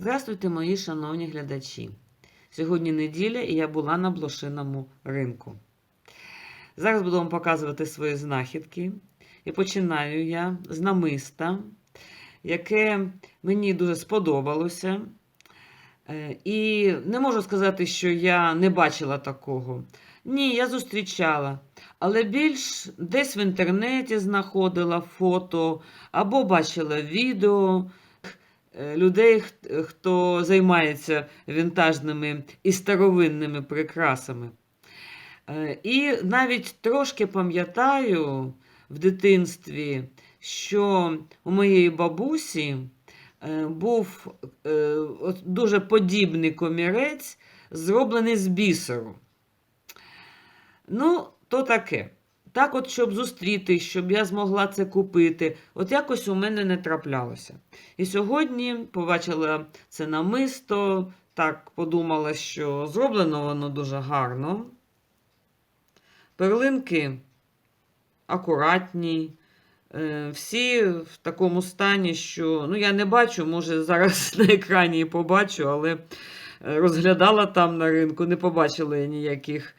Здравствуйте, мої шановні глядачі. Сьогодні неділя і я була на блошиному ринку. Зараз буду вам показувати свої знахідки. І починаю я з намиста, яке мені дуже сподобалося. Е, І не можу сказати, що я не бачила такого. Ні, я зустрічала. Але більш десь в інтернеті знаходила фото або бачила відео людей, хто займається вінтажними і старовинними прикрасами. Е, І навіть трошки пам'ятаю в дитинстві, що у моєї бабусі е, був е, дуже подібний комірець, зроблений з бісеру. Ну, то таке. Так, от, щоб зустріти, щоб я змогла це купити, от якось у мене не траплялося. І сьогодні побачила це намисто, так подумала, що зроблено воно дуже гарно. Перлинки акуратні, е, всі в такому стані, що ну, я не бачу, може зараз на екрані і побачу, але е, розглядала там на ринку, не побачила я ніяких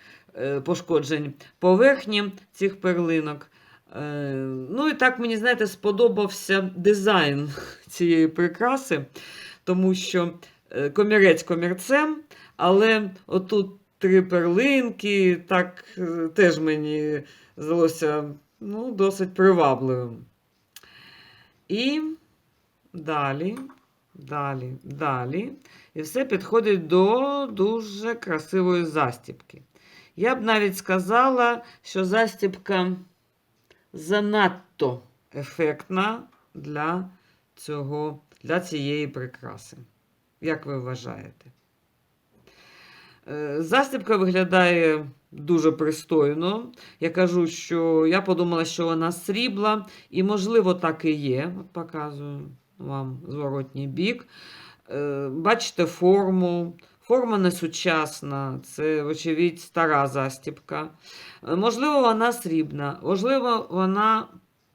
пошкоджень поверхні цих перлинок. Е, Ну і так мені, знаєте, сподобався дизайн цієї прикраси, тому що е, комірець комірцем, але отут три перлинки, так е, теж мені здалося ну, досить привабливим. І далі, далі, далі. І все підходить до дуже красивої застібки. Я б навіть сказала, що застібка занадто ефектна для, цього, для цієї прикраси. Як ви вважаєте? Е, Застібка виглядає дуже пристойно. Я кажу, що я подумала, що вона срібла, і, можливо, так і є. От показую вам зворотній бік. Е, Бачите форму. Форма не сучасна, це, вочевидь, стара застібка. Е, Можливо, вона срібна, можливо, вона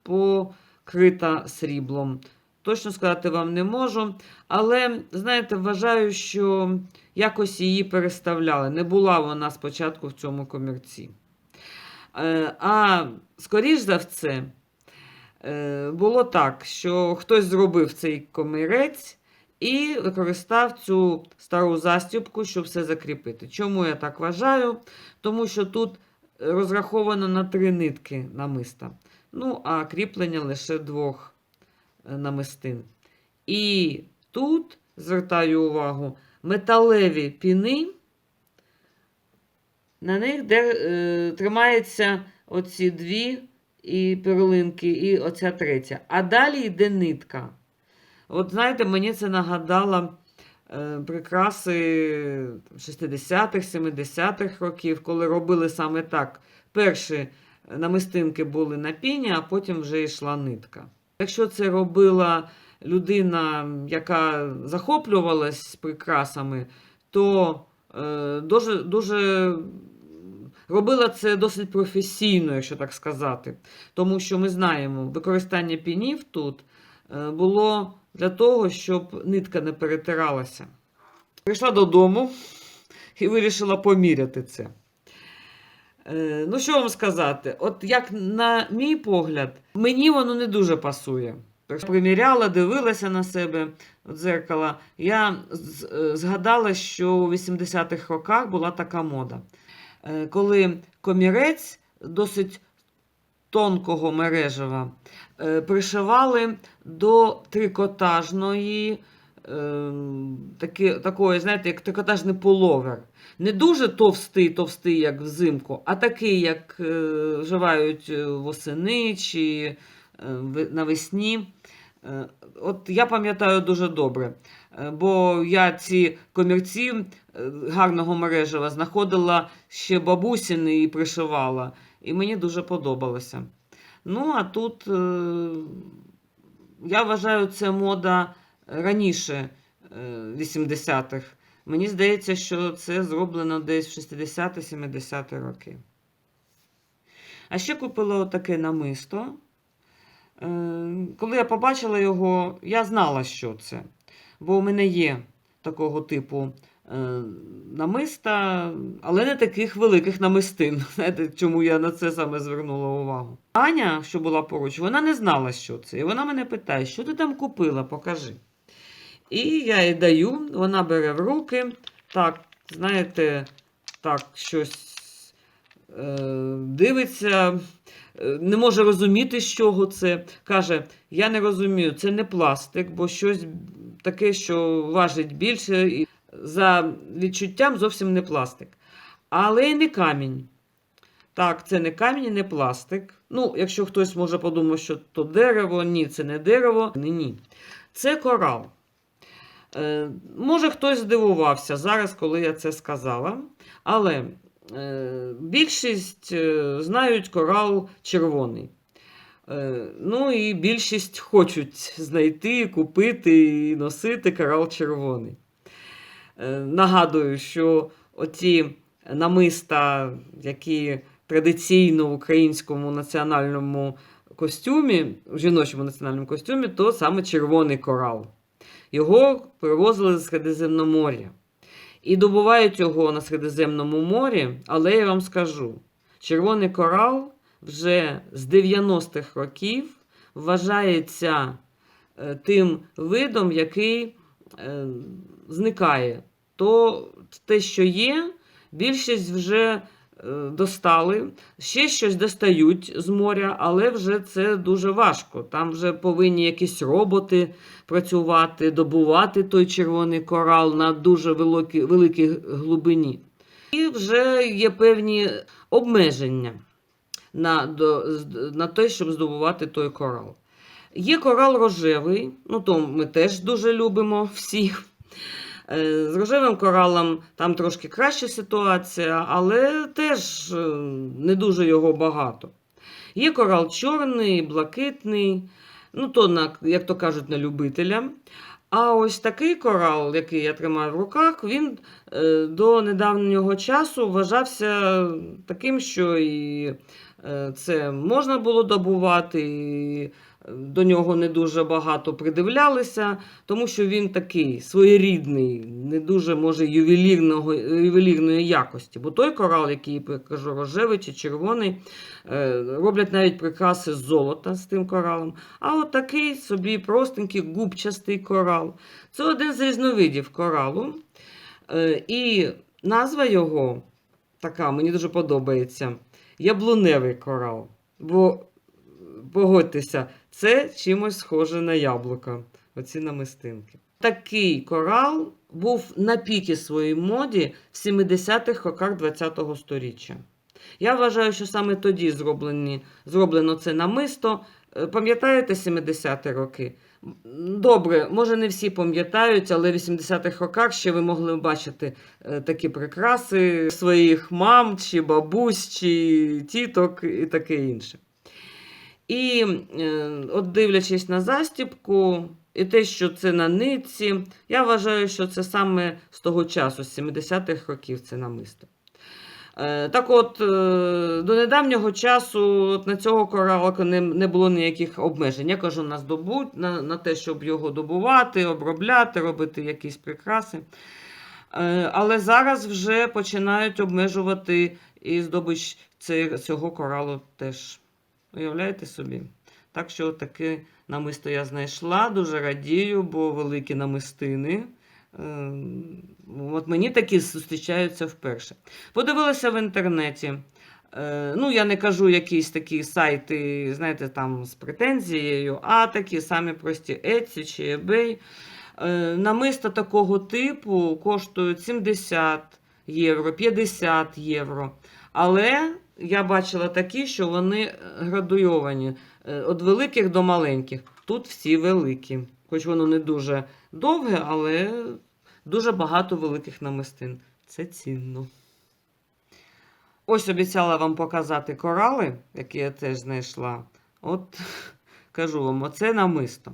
покрита сріблом. Точно сказати вам не можу. Але, знаєте, вважаю, що якось її переставляли. Не була вона спочатку в цьому комірці. Е, А скоріш за все, е, було так, що хтось зробив цей комірець і використав цю стару застібку, щоб все закріпити. Чому я так вважаю? Тому що тут розраховано на три нитки намиста. Ну, а кріплення лише двох е, намистин. І тут, звертаю увагу, металеві піни, на них де, е, тримаються оці дві і перлинки, і оця третя. А далі йде нитка. От знаєте, мені це нагадало е, прикраси 60-х, 70-х років, коли робили саме так. Перші намистинки були на піні, а потім вже йшла нитка. Якщо це робила людина, яка захоплювалась прикрасами, то е, дуже, дуже робила це досить професійно, якщо так сказати. Тому що ми знаємо, використання пінів тут е, було для того, щоб нитка не перетиралася. Прийшла додому і вирішила поміряти це. Е, Ну, що вам сказати? От як на мій погляд, мені воно не дуже пасує. Приміряла, дивилася на себе в дзеркало. Я е, згадала, що у 80-х роках була така мода, Е, коли комірець досить тонкого мережева е, пришивали до трикотажної, е, таки, такої, знаєте, як трикотажний половер. Не дуже товстий, товстий, як взимку, а такий, як е, вживають е, восени чи е, навесні. Е, От я пам'ятаю дуже добре, е, бо я ці комірці е, гарного мережева знаходила ще бабусіни і пришивала, і мені дуже подобалося. Ну, а тут, е, я вважаю, це мода раніше е, 80-х. Мені здається, що це зроблено десь в 60-70-ті роки. А ще купила отаке намисто. Е, Коли я побачила його, я знала, що це. Бо у мене є такого типу е, намиста, але не таких великих намистин. Знаєте, чому я на це саме звернула увагу. Аня, що була поруч, вона не знала, що це. І вона мене питає, що ти там купила, покажи. І я їй даю, вона бере в руки, так, знаєте, так, щось е, дивиться, е, не може розуміти, з чого це. Каже: Я не розумію, це не пластик, бо щось таке, що важить більше, і за відчуттям зовсім не пластик. Але й не камінь. Так, це не камінь, і не пластик. Ну, якщо хтось може подумати, що то дерево, ні, це не дерево. Ні, ні. Це корал. Е, може, хтось здивувався зараз, коли я це сказала. Але е, більшість е, знають корал червоний. Е, ну і більшість хочуть знайти, купити і носити корал червоний. Е, нагадую, що оці намиста, які традиційно в українському національному костюмі, в жіночому національному костюмі, то саме червоний корал. Його привозили з Середземномор'я. І добувають його на Середземному морі, але я вам скажу: червоний корал вже з 90-х років вважається е, тим видом, який е, зникає. То те, що є, більшість вже е, достали, ще щось достають з моря, але вже це дуже важко. Там вже повинні якісь роботи працювати, добувати той червоний корал на дуже великій, великій глибині. І вже є певні обмеження на, на те, щоб здобувати той корал. Є корал рожевий, ну то ми теж дуже любимо всі. Е, З рожевим коралом там трошки краща ситуація, але теж е, не дуже його багато. Є корал чорний, блакитний, ну то, на, як то кажуть, на любителя. А ось такий корал, який я тримаю в руках, він е, до недавнього часу вважався таким, що і це можна було добувати, і до нього не дуже багато придивлялися, тому що він такий своєрідний, не дуже може ювелірного, ювелірної якості. Бо той корал, який я кажу, рожевий чи червоний, е, роблять навіть прикраси з золота з тим коралом. А от такий собі простенький губчастий корал. Це один з різновидів коралу. Е, І назва його така, мені дуже подобається: яблуневий корал. Бо погодьтеся, це чимось схоже на яблука, оці намистинки. Такий корал був на пікі своїй моді в 70-х роках ХХ століття. Я вважаю, що саме тоді зроблені, зроблено це намисто. Е, Пам'ятаєте 70-ті роки? Добре, може не всі пам'ятають, але в 80-х роках ще ви могли бачити е, такі прикраси своїх мам, чи бабусь, чи тіток і таке інше. І е, от дивлячись на застібку, і те, що це на нитці, я вважаю, що це саме з того часу, з 70-х років це намисто. Е, Так от, е, до недавнього часу на цього коралика не, не було ніяких обмежень. Я кажу на, здобут, на, на те, щоб його добувати, обробляти, робити якісь прикраси. Але зараз вже починають обмежувати і здобич цього коралу теж. Уявляєте собі? Так що таке намисто я знайшла, дуже радію, бо великі намистини. Е, От мені такі зустрічаються вперше. Подивилася в інтернеті. Е, Ну, я не кажу якісь такі сайти, знаєте, там з претензією, а такі самі прості Etsy чи eBay. Е, Намиста такого типу коштують 70 євро, 50 євро. Але я бачила такі, що вони градуйовані е, від великих до маленьких. Тут всі великі. Хоч воно не дуже довге, але дуже багато великих намистин. Це цінно. Ось обіцяла вам показати корали, які я теж знайшла. От кажу вам, оце намисто.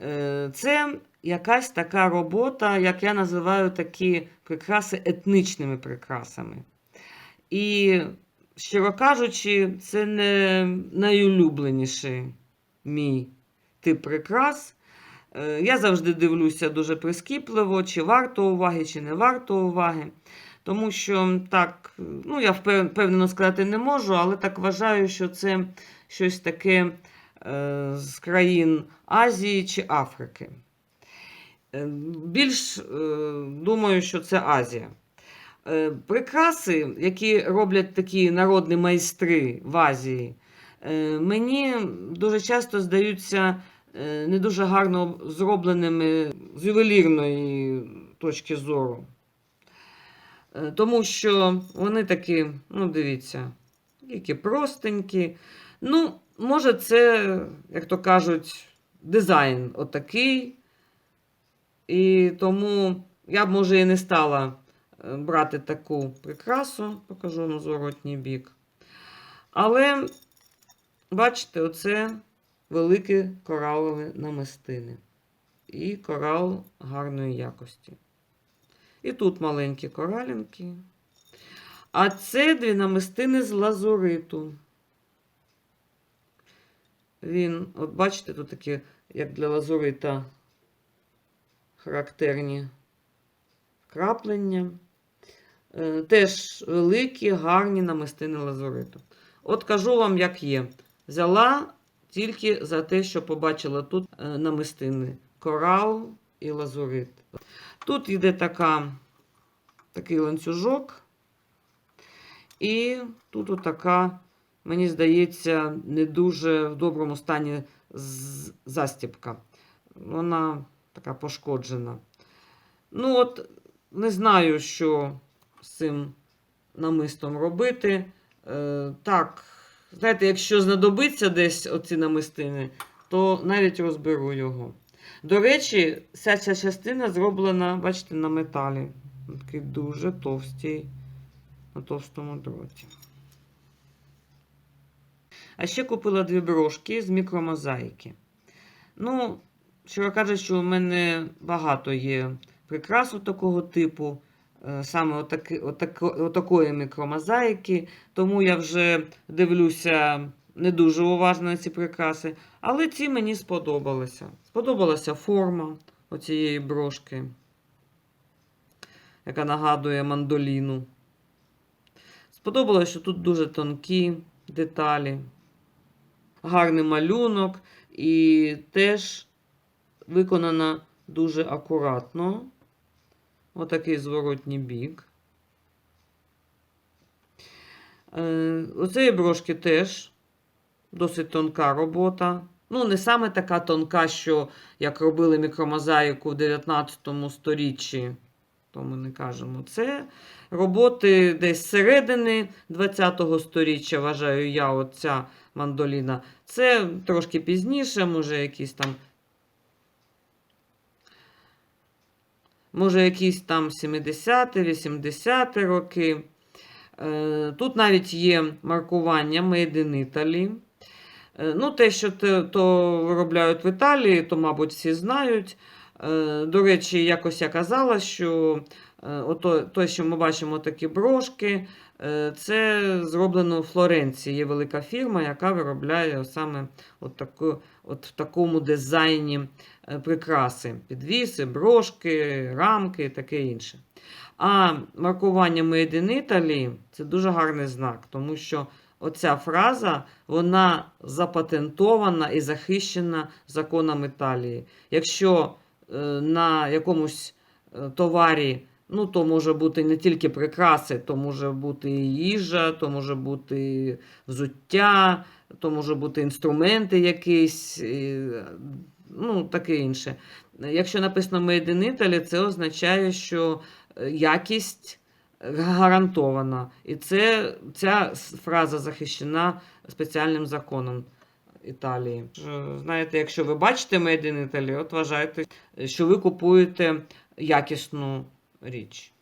Е, Це якась така робота, як я називаю такі прикраси етнічними прикрасами. І, щиро кажучи, це не найулюбленіший мій тип прикрас. Е, Я завжди дивлюся дуже прискіпливо, чи варто уваги, чи не варто уваги. Тому що так, ну я впевнено сказати не можу, але так вважаю, що це щось таке е, з країн Азії чи Африки. Е, Більш думаю, що це Азія. Е, Прикраси, які роблять такі народні майстри в Азії, е, мені дуже часто здаються е, не дуже гарно зробленими з ювелірної точки зору. Тому що вони такі, ну, дивіться, які простенькі. Ну, може, це, як то кажуть, дизайн отакий. І тому я б, може, і не стала брати таку прикрасу, покажу на зворотній бік. Але, бачите, оце великі коралові намистини. І корал гарної якості. І тут маленькі коралінки. А це дві намистини з лазуриту. Він, от бачите, тут такі, як для лазурита, характерні краплення. Е, Теж великі, гарні намистини лазуриту. От кажу вам, як є. Взяла тільки за те, що побачила тут е, намистини. Корал і лазурит. Тут йде така, такий ланцюжок. І тут отака, мені здається, не дуже в доброму стані з- застібка. Вона така пошкоджена. Ну, от, не знаю, що з цим намистом робити. Е, так, знаєте, якщо знадобиться десь оці намистини, то навіть розберу його. До речі, вся ця частина зроблена, бачите, на металі. Такий дуже товстий, на товстому дроті. А ще купила дві брошки з мікромозаїки. Ну, щиро кажучи, у мене багато є прикрас такого типу, саме отаки, отако, отакої мікромозаїки, тому я вже дивлюся не дуже уважно на ці прикраси. Але ці мені сподобалися. Сподобалася форма оцієї брошки, яка нагадує мандоліну. Сподобалося, що тут дуже тонкі деталі, гарний малюнок і теж виконана дуже акуратно. Отакий зворотній бік. Е, Оцеї брошки теж досить тонка робота. Ну, не саме така тонка, що як робили мікромозаїку в 19 сторіччі, то ми не кажемо. Це роботи десь середини 20-го сторіччя, вважаю я, оця мандоліна. Це трошки пізніше, може, якісь там. Може, якісь там 70-ті, 80-ті роки. Е, Тут навіть є маркування Made in Italy. Е, Ну, те, що то виробляють в Італії, то, мабуть, всі знають. Е, До речі, якось я казала, що ото, те, що ми бачимо такі брошки, це зроблено в Флоренції. Є велика фірма, яка виробляє саме от таку, от в такому дизайні е, прикраси. Підвіси, брошки, рамки і таке інше. А маркування Made in Italy – це дуже гарний знак, тому що оця фраза вона запатентована і захищена законом Італії. Якщо е, на якомусь е, товарі, ну, то може бути не тільки прикраси, то може бути їжа, то може бути взуття, то може бути інструменти якісь, ну, таке інше. Якщо написано Made in Italy, це означає, що е, якість гарантована. І це, ця фраза захищена спеціальним законом Італії. Е, Знаєте, якщо ви бачите Made in Italy, от вважайте, що ви купуєте якісну річ.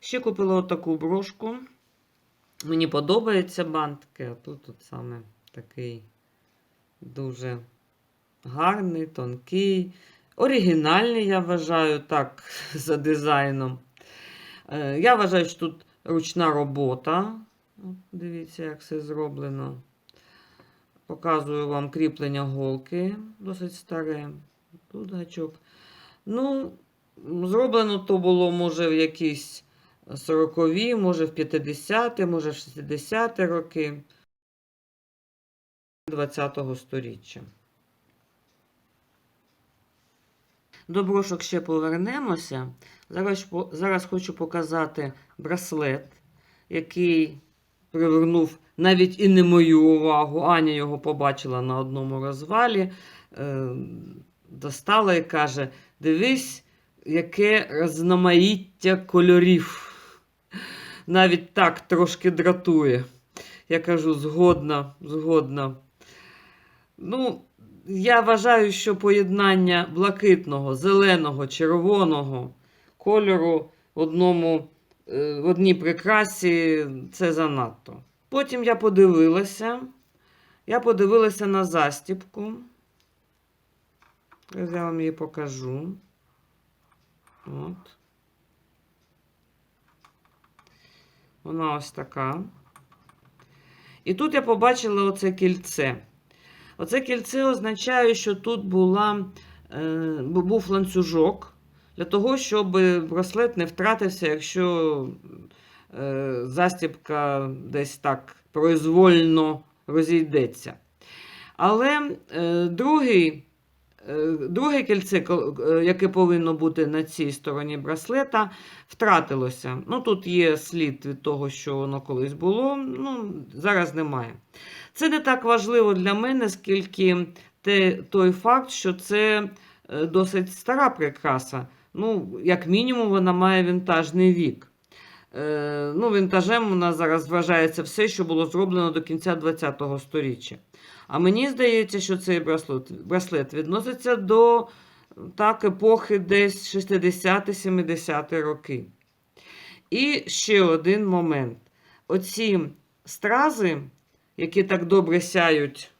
Ще купила отаку брошку. Мені подобається бантики, а тут от саме такий дуже гарний, тонкий. Оригінальний, я вважаю, так, за дизайном. Е, Я вважаю, що тут ручна робота. От Дивіться, як все зроблено. Показую вам кріплення голки, досить старе. Тут гачок. Ну, зроблено то було, може, в якісь 40-ві, може, в 50-ті, може, в 60-ті роки 20-го сторіччя. До брошок ще повернемося. Зараз, зараз хочу показати браслет, який привернув навіть і не мою увагу. Аня його побачила на одному розвалі, е, достала і каже: Дивись, яке розноманіття кольорів. Навіть так трошки дратує. Я кажу, згодна, згодна. Ну, я вважаю, що поєднання блакитного, зеленого, червоного кольору в, одному, е, в одній прикрасі це занадто. Потім я подивилася. Я подивилася на застіпку. Зараз я вам її покажу. От. Вона ось така. І тут я побачила оце кільце. Оце кільце означає, що тут була, е, був ланцюжок для того, щоб браслет не втратився, якщо е, застібка десь так произвольно розійдеться. Але е, другий, друге кільце, е, яке повинно бути на цій стороні браслета, втратилося. Ну, тут є слід від того, що воно колись було, ну, зараз немає. Це не так важливо для мене, скільки те, той факт, що це е, досить стара прикраса. Ну, як мінімум, вона має вінтажний вік. Е, ну, вінтажем у нас зараз вважається все, що було зроблено до кінця ХХ століття. А мені здається, що цей браслет, браслет відноситься до так, епохи десь 60-70 роки. І ще один момент. Оці стрази, які так добре сяють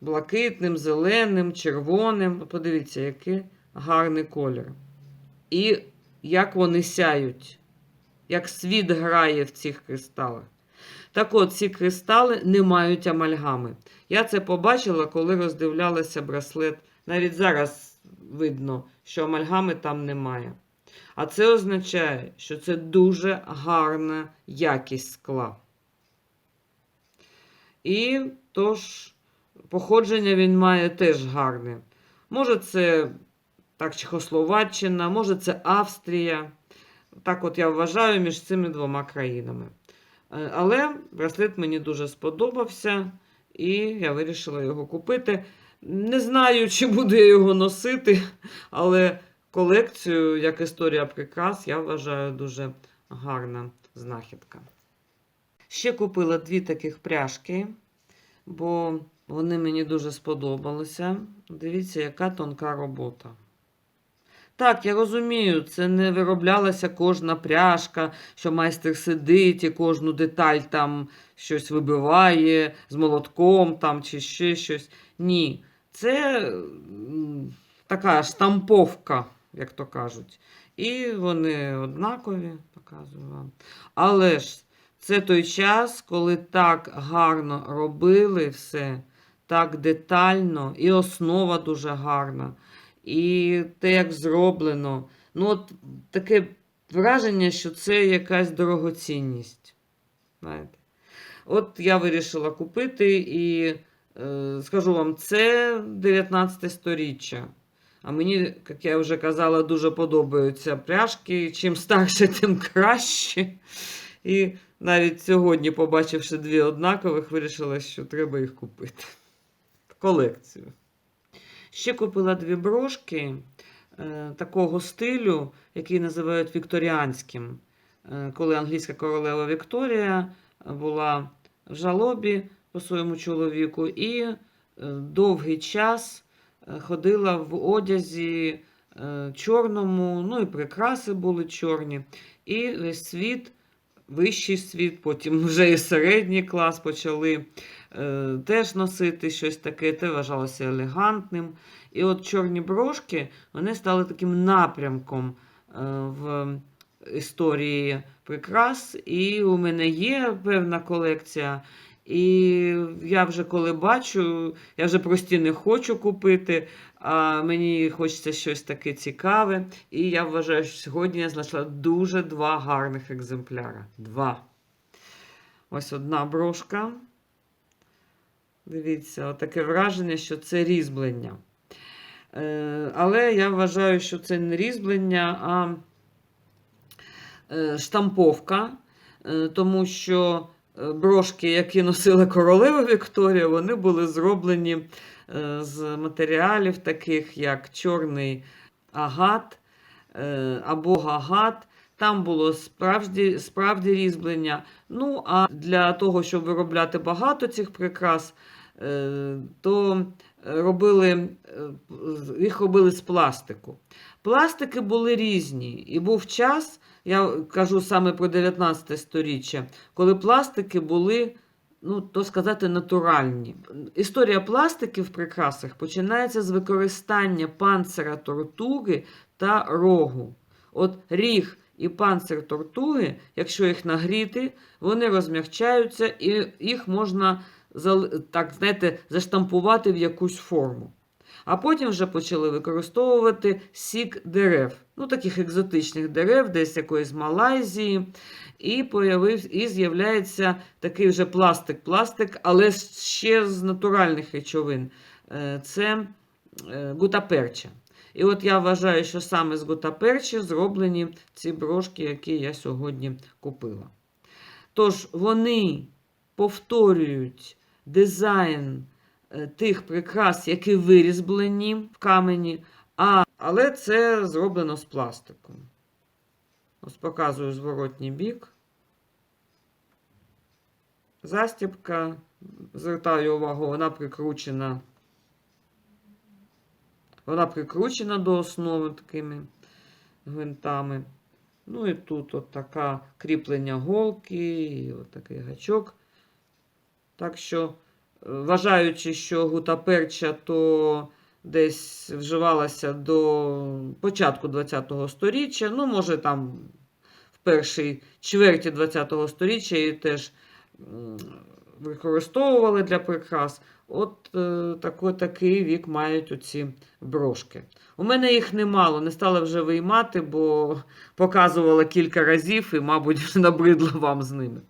блакитним, зеленим, червоним. Подивіться, який гарний колір. І як вони сяють, як світ грає в цих кристалах. Так от, ці кристали не мають амальгами. Я це побачила, коли роздивлялася браслет. Навіть зараз видно, що амальгами там немає. А це означає, що це дуже гарна якість скла. І тож, походження він має теж гарне. Може, це так, Чехословаччина, може, це Австрія. Так от я вважаю між цими двома країнами. Е, Але браслет мені дуже сподобався, і я вирішила його купити. Не знаю, чи буду я його носити, але колекцію, як історія прикрас, я вважаю дуже гарна знахідка. Ще купила дві таких пряжки, бо вони мені дуже сподобалися. Дивіться, яка тонка робота. Так, я розумію, це не вироблялася кожна пряжка, що майстер сидить і кожну деталь там щось вибиває з молотком там, чи ще щось. Ні, це така штамповка, як то кажуть. І вони однакові, показую вам. Але ж це той час, коли так гарно робили все, так детально, і основа дуже гарна, і те, як зроблено. Ну, от таке враження, що це якась дорогоцінність. Знаєте? От я вирішила купити і е, скажу вам, це 19 сторіччя. А мені, як я вже казала, дуже подобаються пряжки. Чим старше, тим краще. І навіть сьогодні, побачивши дві однакових, вирішила, що треба їх купити. Колекцію. Ще купила дві брошки е, такого стилю, який називають вікторіанським. Е, коли англійська королева Вікторія була в жалобі по своєму чоловіку, і е, довгий час ходила в одязі чорному, ну і прикраси були чорні. І весь світ, вищий світ, потім вже і середній клас почали теж носити щось таке, те вважалося елегантним. І от чорні брошки вони стали таким напрямком е, в історії прикрас. І у мене є певна колекція. І я вже коли бачу, я вже прості не хочу купити, а мені хочеться щось таке цікаве. І я вважаю, що сьогодні я знайшла дуже два гарних екземпляри. Два. Ось одна брошка. Дивіться, таке враження, що це різьблення. Е, але я вважаю, що це не різьблення, а е, штамповка, е, тому що брошки, які носила королева Вікторія, вони були зроблені з матеріалів, таких як чорний агат або гагат. Там було справді, справді різьблення. Ну, а для того, щоб виробляти багато цих прикрас, то робили, е, їх робили з пластику. Пластики були різні. І був час, я кажу саме про 19 сторіччя, коли пластики були, ну, то сказати, натуральні. Історія пластики в прикрасах починається з використання панцира тортуги та рогу. От ріг і панцир тортуги, якщо їх нагріти, вони розмягчаються і їх можна так, знаєте, заштампувати в якусь форму. А потім вже почали використовувати сік дерев, ну таких екзотичних дерев, десь якоїсь Малайзії. І появив, і з'являється такий вже пластик-пластик, але ще з натуральних речовин. Е, Це е, гутаперча. І от я вважаю, що саме з гутаперчі зроблені ці брошки, які я сьогодні купила. Тож вони повторюють дизайн е, тих прикрас, які вирізблені в камені, а, але це зроблено з пластику. Ось показую зворотній бік. Застібка, звертаю увагу, вона прикручена. Вона прикручена до основи такими гвинтами. Ну і тут от така кріплення голки, і от такий гачок. Так що, е, вважаючи, що гутаперча то десь вживалася до початку ХХ століття, ну, може, там в першій чверті ХХ століття її теж використовували для прикрас. От е, тако, такий вік мають оці брошки. У мене їх немало, не стала вже виймати, бо показувала кілька разів і, мабуть, набридла вам з ними.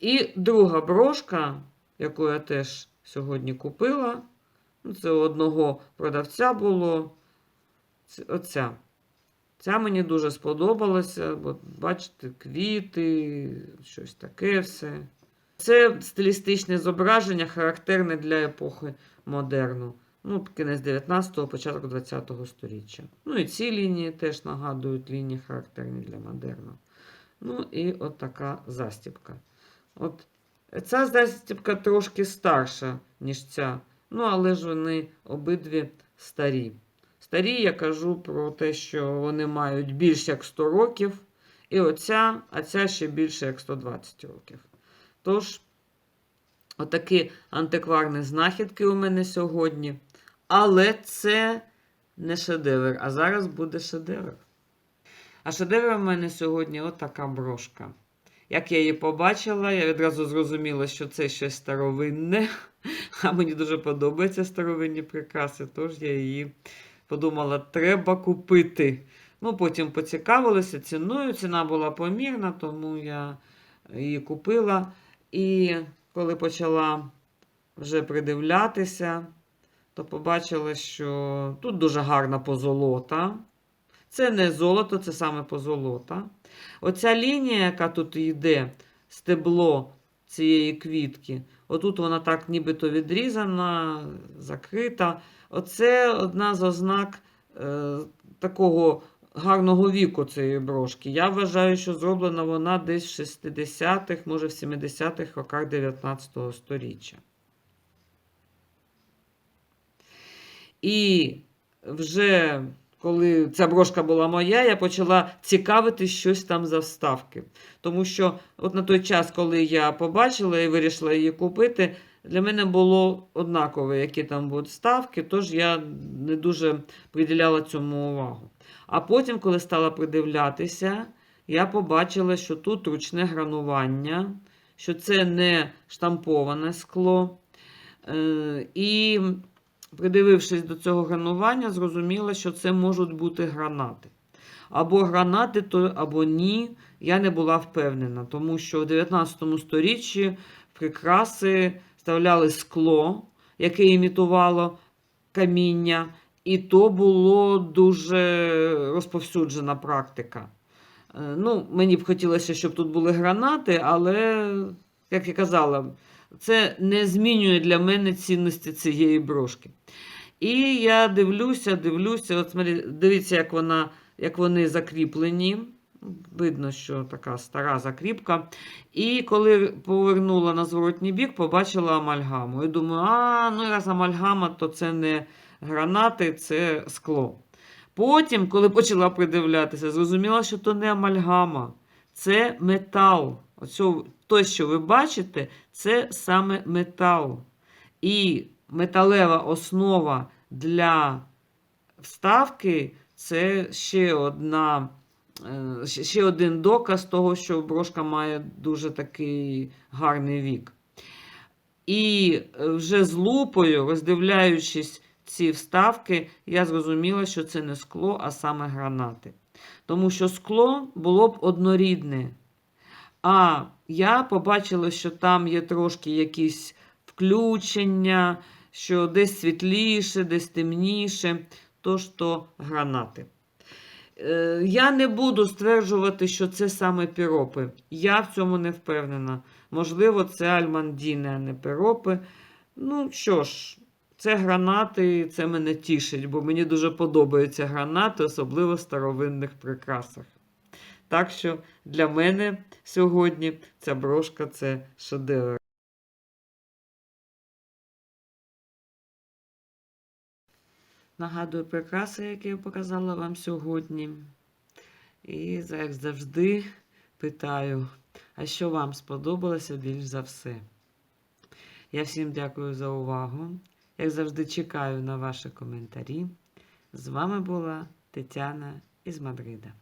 І друга брошка, яку я теж сьогодні купила, ну, це у одного продавця було. Оця. Ця мені дуже сподобалася, бо бачите, квіти, щось таке все. Це стилістичне зображення, характерне для епохи модерну. Ну, кінець 19-го, початок 20-го століття. Ну і ці лінії теж нагадують лінії, характерні для модерну. Ну і от така застібка. От ця застібка трошки старша, ніж ця. Ну, але ж вони обидві старі. Старі, я кажу про те, що вони мають більше як 100 років. І оця, а ця ще більше як 120 років. Тож, отакі антикварні знахідки у мене сьогодні. Але це не шедевр. А зараз буде шедевр. А шедевр у мене сьогодні отака брошка. Як я її побачила, я відразу зрозуміла, що це щось старовинне. А мені дуже подобаються старовинні прикраси, тож я її подумала, треба купити. Ну, потім поцікавилася ціною. Ціна була помірна, тому я її купила. І коли почала вже придивлятися, то побачила, що тут дуже гарна позолота. Це не золото, це саме позолота. Оця лінія, яка тут йде, стебло цієї квітки, отут вона так нібито відрізана, закрита. Оце одна з ознак е, такого гарного віку цієї брошки. Я вважаю, що зроблена вона десь в 60-х, може в 70-х роках 19 століття. І вже коли ця брошка була моя, я почала цікавити щось там за вставки. Тому що от на той час, коли я побачила і вирішила її купити, для мене було однаково, які там будуть ставки, тож я не дуже приділяла цьому увагу. А потім, коли стала придивлятися, я побачила, що тут ручне гранування, що це не штамповане скло. Е, І, придивившись до цього гранування, зрозуміла, що це можуть бути гранати. Або гранати, то, або ні. Я не була впевнена, тому що в 19 сторіччі прикраси вставляли скло, яке імітувало каміння, і то було дуже розповсюджена практика. Е, Ну, мені б хотілося, щоб тут були гранати, але, як я казала, це не змінює для мене цінності цієї брошки. І я дивлюся, дивлюся, от дивіться, як, вона, як вони закріплені. Видно, що така стара закріпка. І коли повернула на зворотній бік, побачила амальгаму. І думаю, а, ну раз амальгама, то це не гранати, це скло. Потім, коли почала придивлятися, зрозуміла, що то не амальгама, це метал. Оцю, те, що ви бачите, це саме метал. І металева основа для вставки це ще одна. е, Ще один доказ того, що брошка має дуже такий гарний вік. І е, вже з лупою, роздивляючись ці вставки, я зрозуміла, що це не скло, а саме гранати. Тому що скло було б однорідне. А я побачила, що там є трошки якісь включення, що десь світліше, десь темніше, тож то гранати. Е, Я не буду стверджувати, що це саме піропи. Я в цьому не впевнена. Можливо, це альмандіни, а не піропи. Ну що ж, це гранати, і це мене тішить, бо мені дуже подобаються гранати, особливо в старовинних прикрасах. Так що для мене сьогодні ця брошка це шедевр. Нагадую прикраси, які я показала вам сьогодні. І як завжди питаю, а що вам сподобалося більш за все? Я всім дякую за увагу. Як завжди, чекаю на ваші коментарі. З вами була Тетяна із Мадрида.